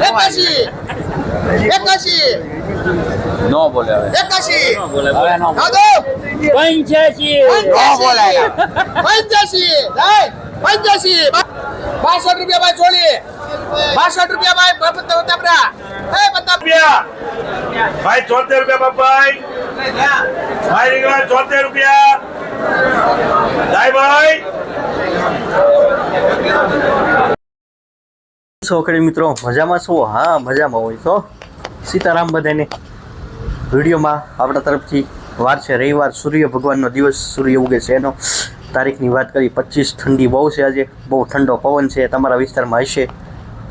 એકાશી એકાશી નો બોલે હવે. એકાશી હવે નો પંચ્યાસી. નો બોલે પંચ્યાસી. પંચ્યાસી. બાસઠ રૂપિયા ભાઈ છોડી બાસઠ રૂપિયા ભાઈ બતા- બતાબરા એ બધા રૂપિયા. ભાઈ ચોતેર રૂપિયા બાપાઈ. ભાઈ રીંગણા ચોતેર રૂપિયા. ભાઈ. છોકરી મિત્રો? મજામાં છો? હા, મજામાં હોય તો સીતારામ બધાને વિડીયોમાં આપણા તરફથી વાર છે રવિવાર, સૂર્ય ભગવાનનો દિવસ, સૂર્ય ઉગે છે એનો. તારીખની વાત કરી પચીસ ઠંડી બહુ છે આજે. બહુ ઠંડો પવન છે, તમારા વિસ્તારમાં હશે.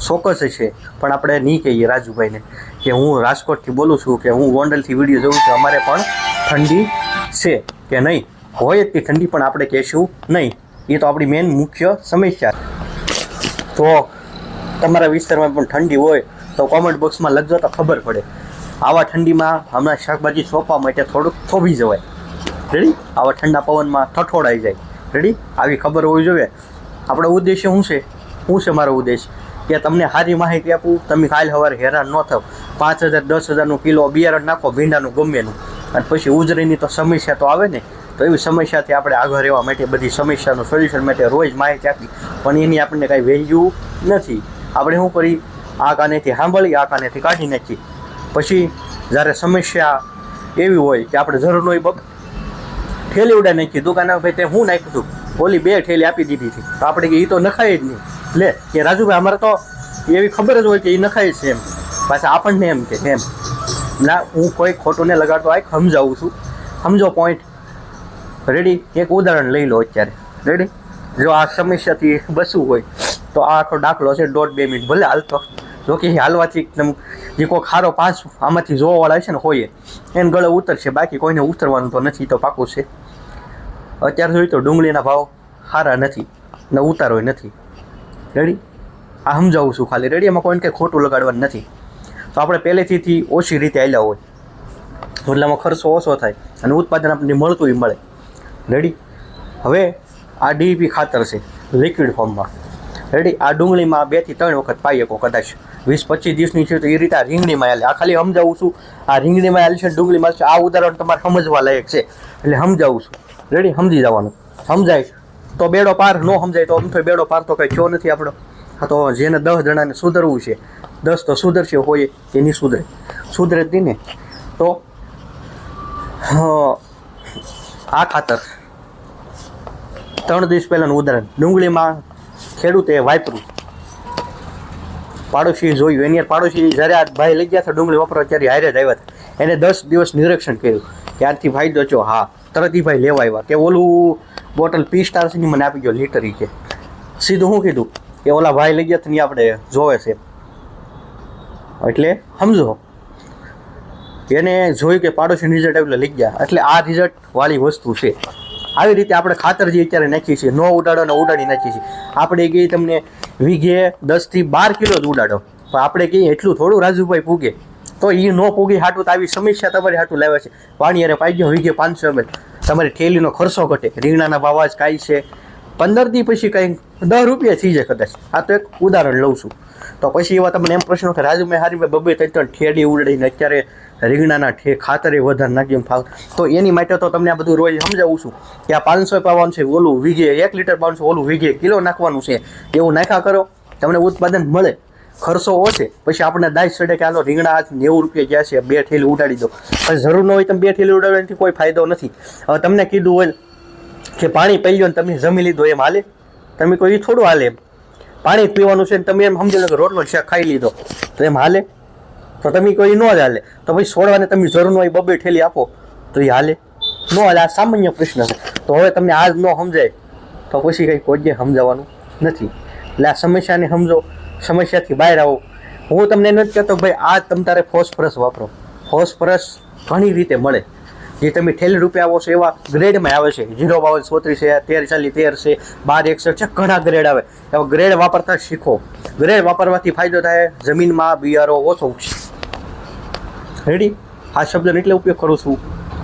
ચોક્કસ છે પણ આપણે નહીં કહીએ રાજુભાઈને કે હું રાજકોટથી બોલું છું કે હું ગોંડલથી વીડિયો જોઉં છું. અમારે પણ ઠંડી છે કે નહીં? હોય એટલી ઠંડી, પણ આપણે કહેશું નહીં. એ તો આપણી મેન મુખ્ય સમસ્યા. તો તમારા વિસ્તારમાં પણ ઠંડી હોય તો કોમેન્ટ બોક્સમાં લખજો તો ખબર પડે. આવા ઠંડીમાં હમણાં શાકભાજી સોંપવા માટે થોડુંક થોભી જવાય. રેડી આવા ઠંડા પવનમાં ઠઠોડાઈ જાય. રેડી આવી ખબર હોવી જોઈએ. આપણો ઉદ્દેશ્ય શું છે? શું છે મારો ઉદ્દેશ? કે તમને સારી માહિતી આપું, તમે કાલ સવારે હેરાન ન થાવ. પાંચ હજાર, દસ હજારનું કિલો બિયારણ નાખો, ભીંડાનું ગમેનું અને પછી ઉજરીની તો સમસ્યા તો આવે ને, તો એવી સમસ્યાથી આપણે આગળ રહેવા માટે બધી સમસ્યાનું સોલ્યુશન માટે રોજ માહિતી આપી. પણ એની આપણને કાંઈ વેલ્યુ નથી. આપણે શું કરી? આ કાનેથી સાંભળી આ કાનેથી કાઢી નાખી. પછી જ્યારે સમસ્યા એવી હોય કે આપણે જરૂર હોય બગ ઠેલી ઉડા નાખી. દુકાને ભાઈ તે હું નાખ્યું હતું ઓલી બે ઠેલી આપી દીધી હતી. તો આપણે કે એ તો નખાય જ નહીં. લે, કે રાજુભાઈ, અમારે તો એવી ખબર જ હોય કે એ નખાય છે એમ. પાછા આપણને એમ કે, એમ. ના, હું કોઈ ખોટું લગાડતો આ સમજાવું છું. સમજો પોઈન્ટ રેડી એક ઉદાહરણ લઈ લો અત્યારે. રેડી જો આ સમસ્યાથી બસવું હોય. તો આ આખો દાખલો છે, દોઢ બે મિનિટ. ભલે હાલતો. જો કે એ હાલવાથી એકદમ જે કોઈ ખારો પાસ આમાંથી જોવાવાળા છે ને, હોય એને ગળે ઉતરશે, બાકી કોઈને ઉતરવાનું તો નથી તો પાકું છે. અત્યારે જોઈએ તો ડુંગળીના ભાવ સારા નથી ને ઉતારોય નથી. રેડી આ સમજાવું છું ખાલી. રેડી એમાં કોઈને કંઈ ખોટું લગાડવાનું નથી. તો આપણે પહેલેથી ઓછી રીતે આવ્યા હોય. એટલામાં ખર્ચો ઓછો થાય અને ઉત્પાદન આપણને મળતું મળે. રેડી હવે આ ડીઈપી ખાતર છે લિક્વિડ ફોર્મમાં રેડી? આ ડુંગળીમાં બેથી ત્રણ વખત પાઈ શકો કદાચ. વીસ પચીસ દિવસની છે તો એ રીતે આ રીંગણીમાં હાલે. આ ખાલી સમજાવું છું. આ રીંગણીમાં હાલે છે ડુંગળીમાં છે. આ ઉદાહરણ તમારે સમજવા લાયક છે. એટલે સમજાવું છું. રેડી? સમજી જવાનું. સમજાય તો બેડો પાર ન સમજાય તો અમથો બેડો પાર તો કંઈ થયો નથી આપણો. તો જેને દસ જણાને સુધરવું છે, દસ તો સુધરશે હોય એ નહીં સુધરે. સુધરે જ ને. તો આ ખાતર. ત્રણ દિવસ પહેલાંનું ઉદાહરણ. ડુંગળીમાં ખેડૂતે વાપર્યું. પાડોશી જોયું. એની પાડોશી જ્યારે આ ભાઈ લઈ ગયા હતા ડુંગળી વાપરવા, ત્યારે હારે જ આવ્યા હતા. એને દસ દિવસ નિરીક્ષણ કર્યું ત્યારથી ફાયદો છો હા, તરત ભાઈ લેવા આવ્યા. કે ઓલું બોટલ પી સ્ટાર છે મને આપી ગયો લીટર કે. સીધું શું કીધું કે ઓલા ભાઈ લઈ ગયા ત્યાં આપણે જોવે છે. એટલે સમજો. એને જોયું કે પાડોશી રિઝલ્ટ એટલે લઈ ગયા. એટલે આ રિઝલ્ટ વાળી વસ્તુ છે. આવી રીતે આપણે ખાતર જે અત્યારે નાખીએ છીએ, ન ઉડાડો ને ઉડાડી નાખીએ છીએ. આપણે કહીએ તમને, વીઘે દસથી બાર કિલો જ ઉડાડો. પણ આપણે કહીએ એટલું થોડું રાજુભાઈ પૂગે. તો એ ન પૂગી હાટું, તો આવી સમસ્યા તમારી હાટું લાવે છે. પાણી અરે પાઈ ગયો, વીઘે પાંચસો એમ તમારી ઠેલીનો ખર્ચો ઘટે. રીંગણાના ભાવ જ કાંઈ છે. પંદર દી પછી કંઈક દસ રૂપિયા થઈ જાય કદાચ. આ તો એક ઉદાહરણ લઉં છું. તો પછી એવા તમને એમ પ્રશ્ન કે રાજુ મેં હારી બબે ત્રણ ત્રણ ઠેડી ઉડાડીને અત્યારે રીંગણાના ઠે ખાતરે વધારે નાખ્યું ફાવ. તો એની માટે તો તમને આ બધું રોજ સમજાવું છું કે આ પાંચસો પાવાનું છે, ઓલું વીઘે એક લીટર છે, ઓલું વીઘે કિલો નાખવાનું છે. એવું નાખ્યા કરો, તમને ઉત્પાદન મળે, ખર્ચો ઓછે, પછી આપણે દાય ચડે કે આનો રીંગણા આજ નેવું રૂપિયા ગયા છે, બે ઠેલી ઉડાડી દો. પછી જરૂર ન હોય તમે બે ઠેલી ઉડાડવાથી કોઈ ફાયદો નથી. હવે તમને કીધું હોય કે પાણી પી લો ને તમે જમી લીધું એમ હાલે? તમે કોઈ થોડું હાલે એમ. પાણી જ પીવાનું છે તમે એમ સમજી લો કે રોટલો શાક ખાઈ લીધો. તો એમ હાલે? તો તમે કોઈ ન જ હાલે. તો ભાઈ છોડવાને તમે જરૂર હોય બબે ઠેલી આપો. તો એ હાલે. ન હાલે. આ સામાન્ય પ્રશ્ન છે. તો હવે તમને આજ ન સમજાય. તો પછી કંઈ કોઈ સમજાવવાનું નથી. એટલે આ સમસ્યાને સમજો. સમસ્યાથી બહાર આવો. હું તમને નથી કહેતો ભાઈ આ તમ તારે ફોસ્ફરસ વાપરો. ફોસ્ફરસ ઘણી રીતે મળે. જે તમે ઠેલી રૂપિયા આવો છો એવા ગ્રેડમાં આવે છે. ઝીરો, બાવન, ચોત્રીસ છે, તેર ચાલી તેર છે, બાર, એકસઠ છે, ઘણા ગ્રેડ આવે. એવા ગ્રેડ વાપરતા શીખો. ગ્રેડ વાપરવાથી ફાયદો થાય જમીનમાં બિયારો ઓછો ઉગશે. રેડી આ શબ્દનો એટલે ઉપયોગ કરું છું.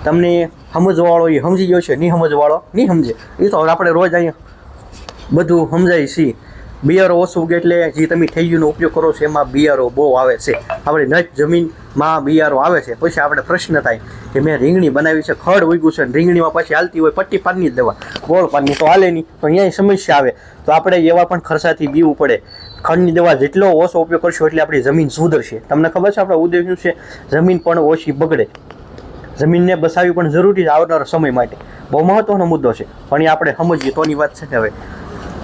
તમને સમજવાળો એ સમજી ગયો છે, નહીં સમજવાળો? નહીં સમજે. એ તો આપણે રોજ અહીંયા બધું સમજાય છીએ. બિયારો ઓછું ઉગે એટલે જે તમે ઠેયુનો ઉપયોગ કરો છો, એમાં બિયારો બહુ આવે છે. આપણે નજ જમીનમાં બિયારો આવે છે. પછી આપણે પ્રશ્ન થાય કે મેં રીંગણી બનાવી છે, ખડ ઉગ્યું છે રીંગણીમાં પછી હાલતી હોય પટ્ટી પાનની જ દવા. ગોળ પાનની તો હાલે નહીં, તો અહીંયા સમસ્યા આવે. તો આપણે એવા પણ ખર્ચાથી બીવું પડે. ખંડની દવા જેટલો ઓછો ઉપયોગ કરશો એટલે આપણી જમીન સુધરશે. તમને ખબર છે આપણા ઉદ્દેશ શું છે? જમીન પણ ઓછી બગડે. જમીનને બસાવવી પણ જરૂરી છે આવનારા સમય માટે. બહુ મહત્વનો મુદ્દો છે. પણ એ આપણે સમજીએ તોની વાત છે કે હવે.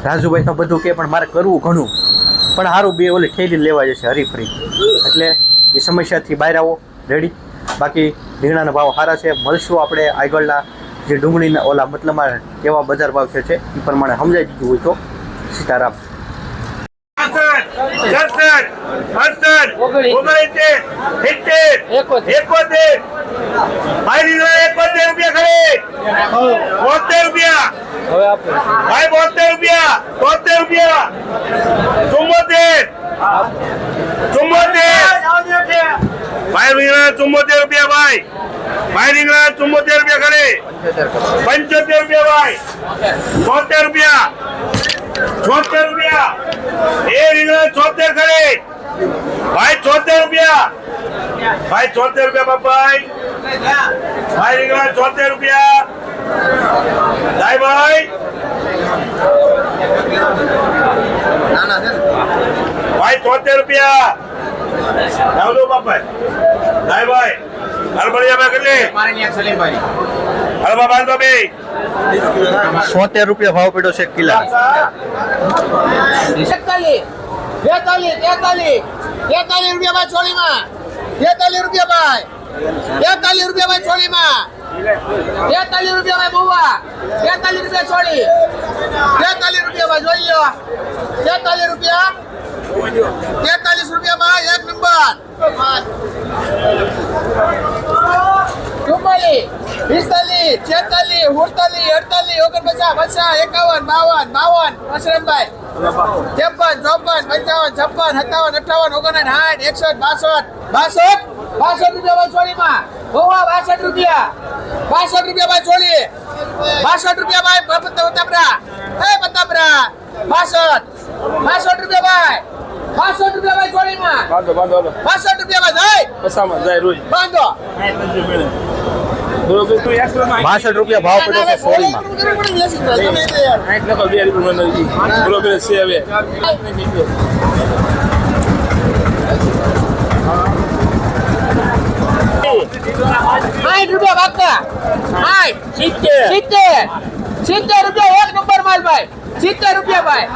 રાજુભાઈ તો બધું કે, પણ મારે કરવું ઘણું. પણ સારું બે ઓલી ઠેલી લેવા જશે હરીફરી. એટલે એ સમસ્યાથી બહાર આવો રેડી બાકી રીંગણાના ભાવ સારા છે. મળશું આપણે આગળના જે ડુંગળીના ઓલા મતલબમાં કેવા બજાર ભાવ છે એ પ્રમાણે સમજાઈ દીધું હોય તો સીતારામ. ઓગણસિત્તેર, સિત્તેર, એકોતેર ભાઈ રીંગણા એકોતેર રૂપિયા ખરી બોતેર રૂપિયા. ભાઈ બોતેર રૂપિયા તોતેર રૂપિયા. ચુમ્મોતેર ચુમ્મોતેર ભાઈ રીંગણા ચુમ્મોતેર રૂપિયા ભાઈ. ભાઈ રીંગણા ચુમ્મોતેર રૂપિયા ખરી પંચોતેર રૂપિયા ભાઈ. તોતેર રૂપિયા. છોતેર રૂપિયા. એ રીંગણા છોતેર ખરી ભાઈ છોતેર રૂપિયા. ભાઈ છોતેર રૂપિયા બાપાઈ. ભાઈ રીંગણા છોતેર રૂપિયા. ભાઈ ભાઈ. ભાઈ છોતેર રૂપિયા. આવજો બાપાઈ. ભાઈ. ભાઈ હરબડિયા ભાઈ કેટલી હરબા બાંધો બે સોતેર રૂપિયા ભાવ પડ્યો છે કિલા. એકતાલીસ બેતાલીસ તેતાલીસ તેતાલીસ રૂપિયા ભાઈ ચોલીમાં તેતાલીસ રૂપિયા ભાઈ. તેતાલીસ રૂપિયા ભાઈ ચોલીમાં તેતાલીસ રૂપિયા ભાઈ બુવા. તેતાલીસ રૂપિયા છોડી. તેતાલીસ રૂપિયા ભાઈ જોઈ લો તેતાલીસ રૂપિયા. તેતાલીસ રૂપિયા ભાઈ, એક નંબર. ચુમ્માલીસ પિસ્તાલીસ છેતાલીસ ઉડતાલીસ અડતાલીસ ઓગણપચાસ પચાસ એકાવન બાવન બાવન મશરમભાઈ ત્રેપન ચોપન પંચાવન છપ્પન સત્તાવન અઠાવન ઓગણસાઠ સાઠ એકસઠ બાસઠ બાસઠ બાસઠ રૂપિયા ચોલીમાં હોવા બાસઠ રૂપિયા. બાસઠ રૂપિયા ચોલી બાસઠ રૂપિયા ભાઈ બ- બતાબરા એ બતાબરા બાસઠ. બાસઠ રૂપિયા ભાઈ બાસઠ રૂપિયા ભાઈ ચોલીમાં બાંધો બાંધો. બાસઠ રૂપિયા ભાઈ જાય. પસામાં જાય રોજ. બાંધો બરોબર તું એકસો માં બાસઠ રૂપિયા ભાવ પડ્યો છે સોળીમાં. રૂપિયા સાઠ ભાગતા સિત્તેર. સિત્તેર. રૂપિયા એક નંબર માલ ભાઈ. સિત્તેર રૂપિયા ભાઈ.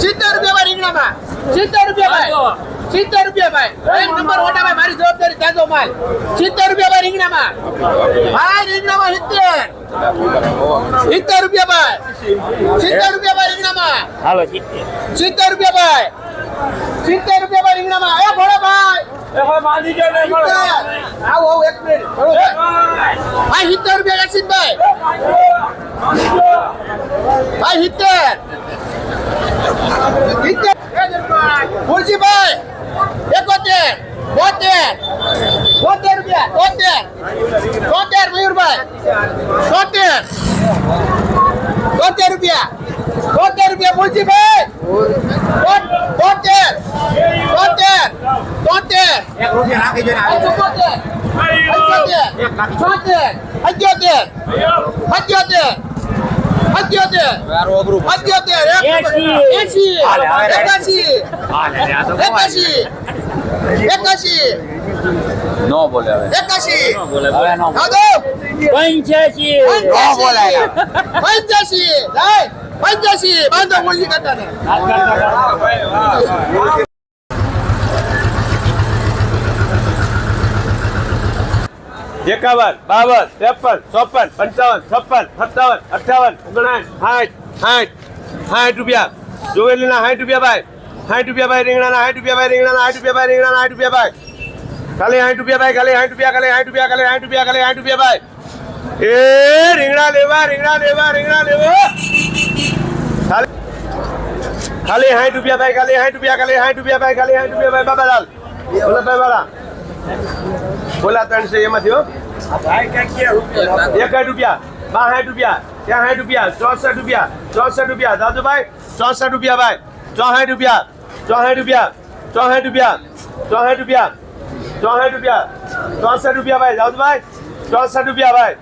સિત્તેર રૂપિયા ભાઈ રીંગણામાં. સિત્તેર રૂપિયા ભાઈ. સિત્તેર રૂપિયા ભાઈ. એક નંબર ઓટા ભાઈ મારી જવાબદારી તાજો માલ. સિત્તેર રૂપિયા ભાઈ રીંગણામાં. ભાઈ રીંગણામાં સિત્તેર. સિત્તેર રૂપિયા ભાઈ. સિત્તેર રૂપિયા ભાઈ રીંગણામાં. હાલો સિત્તેર. રૂપિયા ભાઈ. સિત્તેર રૂપિયા ભાઈ રીંગણામાં. એ ભોળા ભાઈ. આવો આવો એક મિનિટ. ભાઈ. સિત્તેર રૂપિયા રસીદભાઈ ભાઈ. સિત્તેર. સિત્તેર. ખુરશીભાઈ એકોતેર બોતેર બોતેર રૂપિયા. બોતેર બોતેર મયુરભાઈ બોતેર બોતેર રૂપિયા. બોતેર રૂપિયા ખુરશીભાઈ બોતેર બોતેર બોતેર. ચુમ્મોતેર અઠ્યોતેર છોતેર અઠ્યોતેર. અઠ્યોતેર એસી. એકાશી. એકાશી. એકાશી. નો બોલે હવે. એકાશી. હવે નો બોલે. દાદો પંચ્યાસી. પંચ્યાસી. જાય પંચ્યાસી. બાંધો મુરજી કાકાને એકાવન બાવન ત્રેપન ચોપન પંચાવન છપ્પન સત્તાવન અઠાવન ઓગણસાઠ સાઠ સાઠ સાઠ રૂપિયા જોવેલીના સાઠ રૂપિયા ભાઈ સાઠ રૂપિયા ભાઈ રીંગણાના સાઠ રૂપિયા ભાઈ રીંગણાના સાઠ રૂપિયા ભાઈ રીંગણાના સાઠ રૂપિયા ભાઈ ખાલી સાઠ રૂપિયા ભાઈ ખાલી સાઠ રૂપિયા ખાલી સાઠ રૂપિયા ખાલી સાઠ રૂપિયા ખાલી સાઠ રૂપિયા ભાઈ એ રીંગણા લેવા રીંગણા લેવા રીંગણા લેવા ખાલી સાઠ રૂપિયા ભાઈ ખાલી સાઠ રૂપિયા ખાલી સાઠ રૂપિયા ભાઈ ખાલી સાઠ રૂપિયા ભાઈ બાબાલાલ વલ્લભભાઈ વાળા બોલા ત્રણસો, એમાંથી હો. એકાઠ રૂપિયા, બાસઠ રૂપિયા ત્યાં સાઠ રૂપિયા, ચોસઠ રૂપિયા ચોસઠ રૂપિયા. દાદુભાઈ, ચોસઠ રૂપિયા ભાઈ. ચોસઠ રૂપિયા ચોસઠ રૂપિયા ચોસઠ રૂપિયા ચોસઠ રૂપિયા ચોસઠ રૂપિયા ચોસઠ રૂપિયા ભાઈ. દાદુભાઈ, ચોસઠ રૂપિયા ભાઈ.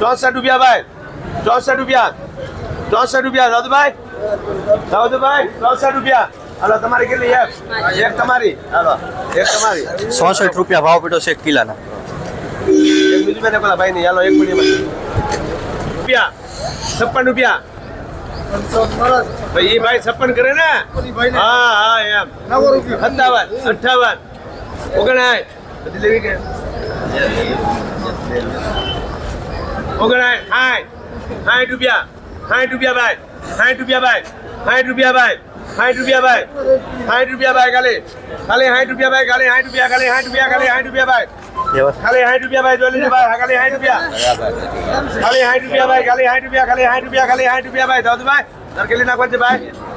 ચોસઠ રૂપિયા ભાઈ. ચોસઠ રૂપિયા ચોસઠ રૂપિયા. દાદુભાઈ દાદુભાઈ, ચોસઠ રૂપિયા. હાલો તમારી કેટલી એક એક તમારી. હાલો એક તમારી. ચોસઠ રૂપિયા ભાવ પડ્યો છે એક કિલાના. એક બીજું મેં પેલા ભાઈ ની હાલો એક મિનિટ રૂપિયા છપ્પન રૂપિયા. ભાઈ એ ભાઈ છપ્પન કરે ને? હા હા એમ. સત્તાવન અઠાવન ઓગણાય બધી લેવી કે? ઓગણાય સાઠ સાઠ રૂપિયા સાઠ રૂપિયા ભાઈ. સાઠ રૂપિયા ભાઈ સાઠ રૂપિયા ભાઈ સાઠ રૂપિયા ભાઈ સાઠ રૂપિયા ભાઈ કાલે કાલે સાઠ રૂપિયા ભાઈ કાલે સાઠ રૂપિયા કાલે સાઠ રૂપિયા કાલે સાઠ રૂપિયા ભાઈ ખાલી સાઠ રૂપિયા ભાઈ જોઈ ભાઈ ખાલી સાઠ રૂપિયા ખાલી સાઠ રૂપિયા ભાઈ ખાલી સાઠ રૂપિયા ખાલી સાઠ રૂપિયા ખાલી સાઠ રૂપિયા ભાઈ દાદુ ભાઈ નાખવા છે ભાઈ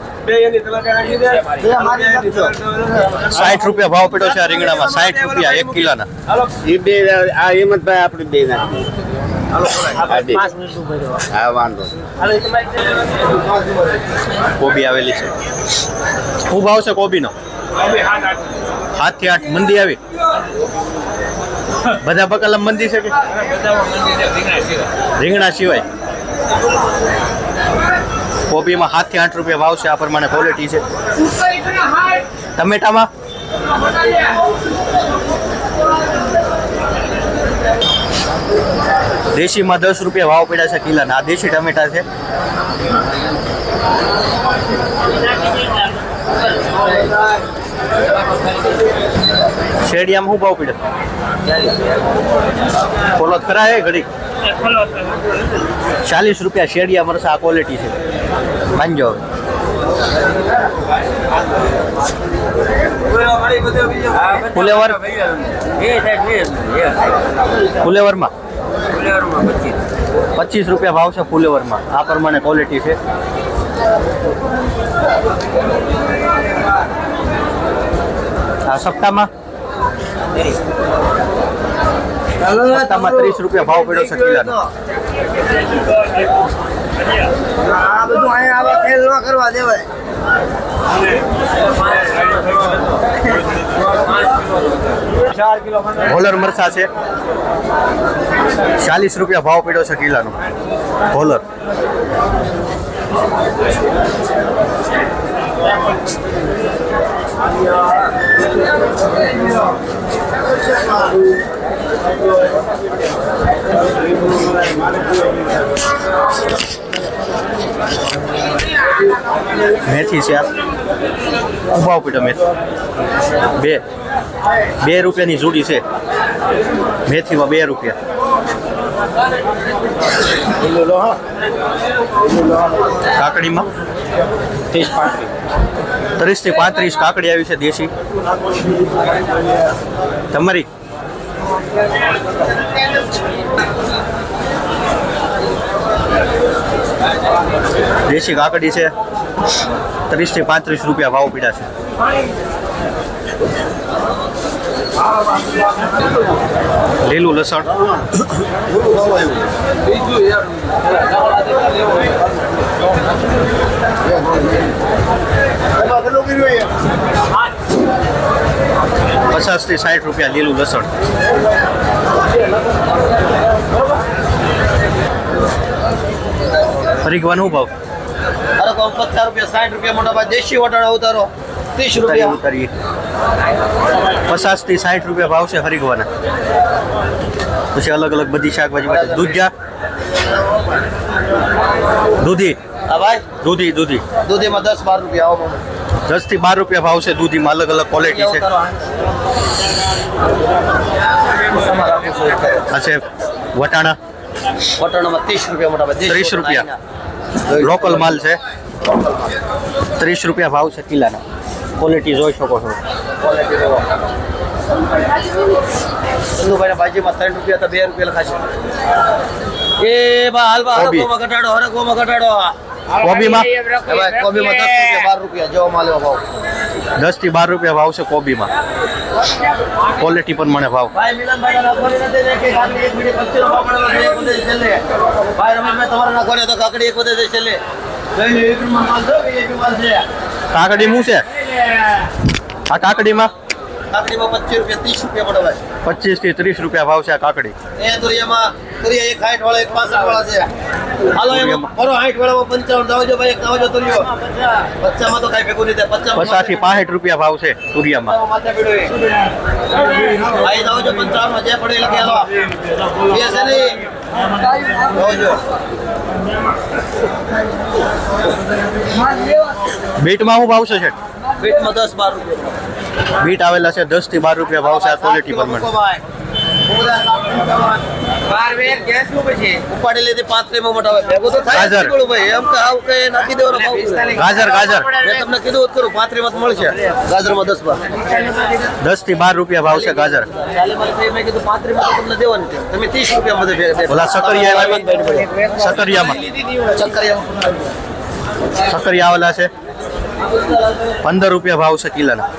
સાઠ રૂપિયા ભાવ પડ્યો છે આ રીંગણામાં સાઠ રૂપિયા એક કિલોના હાલો એ બે આ હિંમતભાઈ આપણે બે નાખી હા વાંધો કોબી આવેલી છે. શું ભાવ છે કોબીનો હાથથી આઠ મંદી આવી. બધા બકલમ મંદી છે કે? રીંગણા સિવાય. કોબીમાં હાથથી આઠ રૂપિયા ભાવ છે. આ પ્રમાણે ક્વોલિટી છે. ટમેટામાં? દેશીમાં દસ રૂપિયા ભાવ પડ્યા છે કિલાના. આ દેશી ટમેટા છે. શેરડીયામાં શું ભાવ પડ્યો? ફોલો ખરા હે ઘડી ચાલીસ રૂપિયા શેરડિયા મરસા આ ક્વોલિટી છે. માનજો ફુલેવર? ફુલેવરમાં? પચીસ રૂપિયા ભાવ છે ફુલેવરમાં. આ પ્રમાણે ક્વોલિટી છે. આ સપ્તાહમાં? સપ્તાહમાં ત્રીસ રૂપિયા ભાવ પડ્યો છે કિલાનો. આ બધું અહીંયા આવા ખેલ ન કરવા દેવાય. હોલર મરસા છે. ચાલીસ રૂપિયા ભાવ પડ્યો છે કિલાનો. હોલર. મેથી છે આ. શું ભાવ મેથી બે. બે રૂપિયાની જોડી છે. મેથીમાં બે રૂપિયા. કાકડીમાં? ત્રીસથી પાંત્રીસ કાકડી આવી છે દેશી. તમારી? દેશી કાકડી છે. ત્રીસથી પાંત્રીસ રૂપિયા ભાવ પીડા છે. લીલું લસણ. પચાસથી સાઠ રૂપિયા લીલું લસણ. હરીકવાનું ભાવ? અરે કહું પચાસ રૂપિયા સાઠ રૂપિયા મોટા ભાઈ દેશી વટાણા ઉતારો. ત્રીસ રૂપિયા. ઉતારીએ. પચાસથી સાઠ રૂપિયા ભાવ છે હરીગવાના. પછી અલગ અલગ બધી શાકભાજી માટે. દૂધિયા દૂધી. હા ભાઈ. દૂધી દૂધી. દૂધીમાં દસ બાર રૂપિયા આવો દસથી બાર રૂપિયા ભાવ છે દૂધીમાં. અલગ અલગ ક્વોલિટી છે. આ છે વટાણા. વટાણામાં ત્રીસ રૂપિયા મોટા ત્રીસ રૂપિયા. લોકલ માલ છે. ત્રીસ રૂપિયા ભાવ છે કિલાના. ક્વોલિટી જોઈ શકો છો. ભાજીમાં ત્રણ રૂપિયા તો બે રૂપિયા લખાશે. એ બા હાલ બા ઘટાડો હરકોમાં ઘટાડો. કોબીમાં? કોબીમાં દસ રૂપિયા બાર રૂપિયા જેવો માલ એવો ભાવ. દસથી બાર રૂપિયા ભાવ છે કોબીમાં. ક્વોલિટી પણ મને ભાવ. કાકડી શું છે? આ કાકડીમાં? કાકડીમાં પચીસ રૂપિયા ત્રીસ રૂપિયા પડે પચીસથી ત્રીસ રૂપિયા ભાવ છે આ કાકડી. એ તુરિયામાં તુરિયા એક હાઈટ વાળા એક પાસઠ વાળા છે. હાલો એમાં ફરો હાઈટ વાળામાં પંચાવન દાવજો ભાઈ એક દાવજો તુરિયો પચામાં તો કાંઈ ભેગું નહીં પચામાં પચાસથી પાસઠ રૂપિયા ભાવ છે તુરિયામાં. માથા પીડો ભાઈ દાવજો જે પડે લખી હાલો બે છે નહીં દાવજો. બીટમાં શું ભાવ છે શેઠ? બીટમાં દસ બાર રૂપિયા બીટ આવેલા છે દસથી બાર રૂપિયા ભાવ છે આ ક્વોલિટી પ્રમાણે. ઉપાડી લીધી પાંત્રીમાં મોટા મટાવે ભેગું તો થાય. નીકળું ભાઈ. એમ કે આવું કઈ નાખી દેવાનો ગાજર ગાજર. મેં તમને કીધું કરું પાંત્રીમાં જ મળશે. ગાજરમાં દસ બાર. દસથી બાર રૂપિયા ભાવ છે ગાજર. મેં કીધું પાંત્રીમાં તો તમને દેવાની છે. તમે ત્રીસ રૂપિયા બધે. ઓલા સકરિયા સકરિયામાં ચક્કરિયામાં સકરિયા આવેલા છે. પંદર રૂપિયા ભાવ છે કિલાના.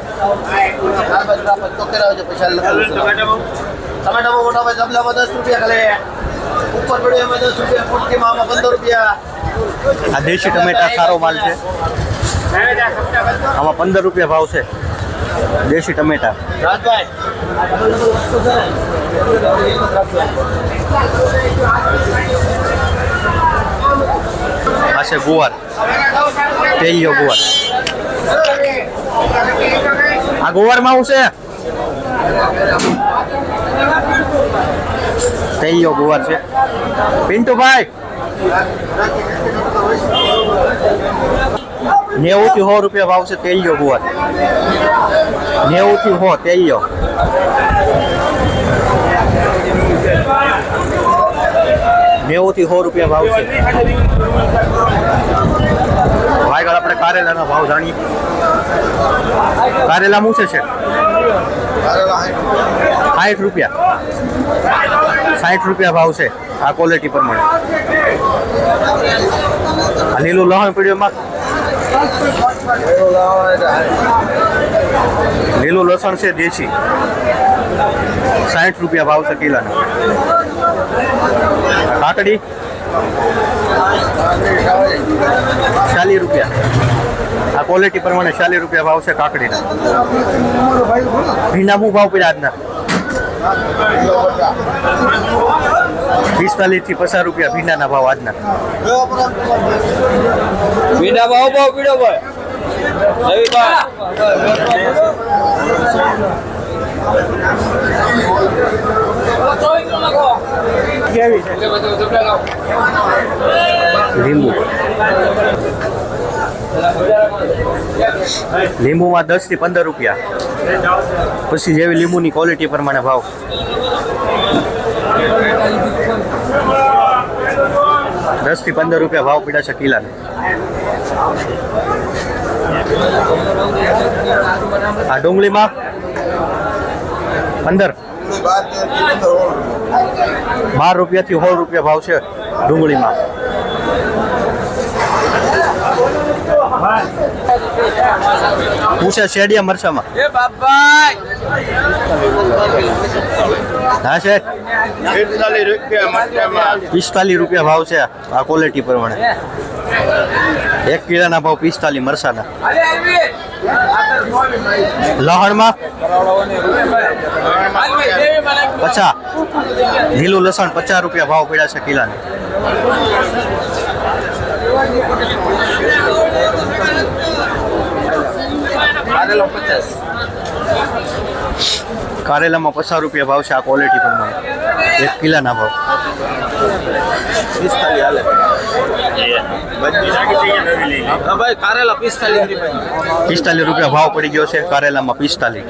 ટમેટામાં મોટા ભાઈ જબલામાં દસ રૂપિયા ખાલી. ઉપર પડ્યું દસ રૂપિયા ફૂટકીમાં આમાં પંદર રૂપિયા. આ દેશી ટમેટા સારો માલ છે. આમાં પંદર રૂપિયા ભાવ છે. દેશી ટમેટા. રાજભાઈ. આ છે ગુવાર. તેલિયો ગુવાર. આ ગુવારમાં શું છે તેલિયો ગુવાર છે? પિન્ટુભાઈ! નેવું થી સો રૂપિયા ભાવ છે તેલિયો ગુવાર. નેવું થી સો તેલિયો નેવું થી સો રૂપિયા ભાવ છે. ભાઈ આપણે કારેલાના ભાવ જાણીએ. કારેલા મૂછે છે? સાઠ રૂપિયા. સાઠ રૂપિયા ભાવ છે. આ ક્વોલિટી પ્રમાણે. લીલું લહણ પીડ્યું એમાં? લીલું લસણ છે દેશી. સાઠ રૂપિયા ભાવ છે કિલાનો. કાકડી? ચાલીસ રૂપિયા. આ ક્વોલિટી પ્રમાણે ચાલીસ રૂપિયા ભાવ છે કાકડીના. ભીંડા શું ભાવ પડ્યા આજના. પિસ્તાલીસથી પચાસ રૂપિયા ભીંડાના ભાવ આજના. ભીંડા ભાવ ભાવ પીડો ભાઈ લીંબુ. લીંબુમાં દસથી પંદર રૂપિયા. પછી જેવી લીંબુની ક્વોલિટી પ્રમાણે ભાવ. દસથી પંદર રૂપિયા ભાવ પીડા છે કિલાને. આ ડુંગળીમાં? પંદર. બાર રૂપિયાથી સોળ રૂપિયા ભાવ છે ડુંગળીમાં. પૂછે શેડિયા મરચામાં. એ બાપાઈ હા છે પિસ્તાલીસ રૂપિયા ભાવ છે આ ક્વોલિટી પ્રમાણે. એક કિલોના ભાવ પિસ્તાલીસ મરસાના. લહણમાં? પચાસ. લીલું લસણ પચાસ રૂપિયા ભાવ પડ્યા છે કિલાને. કારેલામાં પચાસ. રૂપિયા ભાવ છે આ ક્વોલિટી પ્રમાણે. એક કિલાના ભાવ. ભાઈ કારેલા પિસ્તાલીસ રૂપિયા. પિસ્તાલીસ રૂપિયા ભાવ પડી ગયો છે કારેલામાં પિસ્તાલીસ.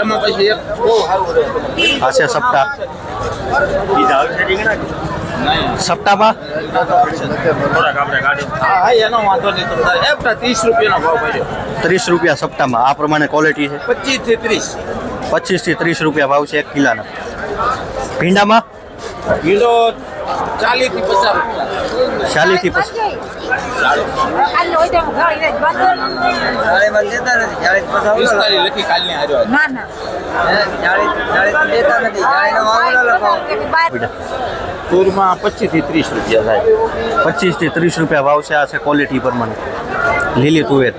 એમાં પછી એક બહુ સારું આ છે સપ્તાહ. સપ્તાહમાં? ત્રીસ રૂપિયાનો ભાવ ત્રીસ રૂપિયા સપ્તાહમાં. આ પ્રમાણે ક્વોલિટી છે? પચીસથી ત્રીસ. પચીસથી ત્રીસ રૂપિયા ભાવ છે એક કિલાના. ભીંડામાં? કિલો ચાલીસથી પચાસ રૂપિયા. ચાલીસથી પચાસ ના તુરમાં પચીસથી ત્રીસ રૂપિયા થાય. પચીસથી ત્રીસ રૂપિયા ભાવ છે, આ છે ક્વોલિટી પ્રમાણે. લીલી તુવેર.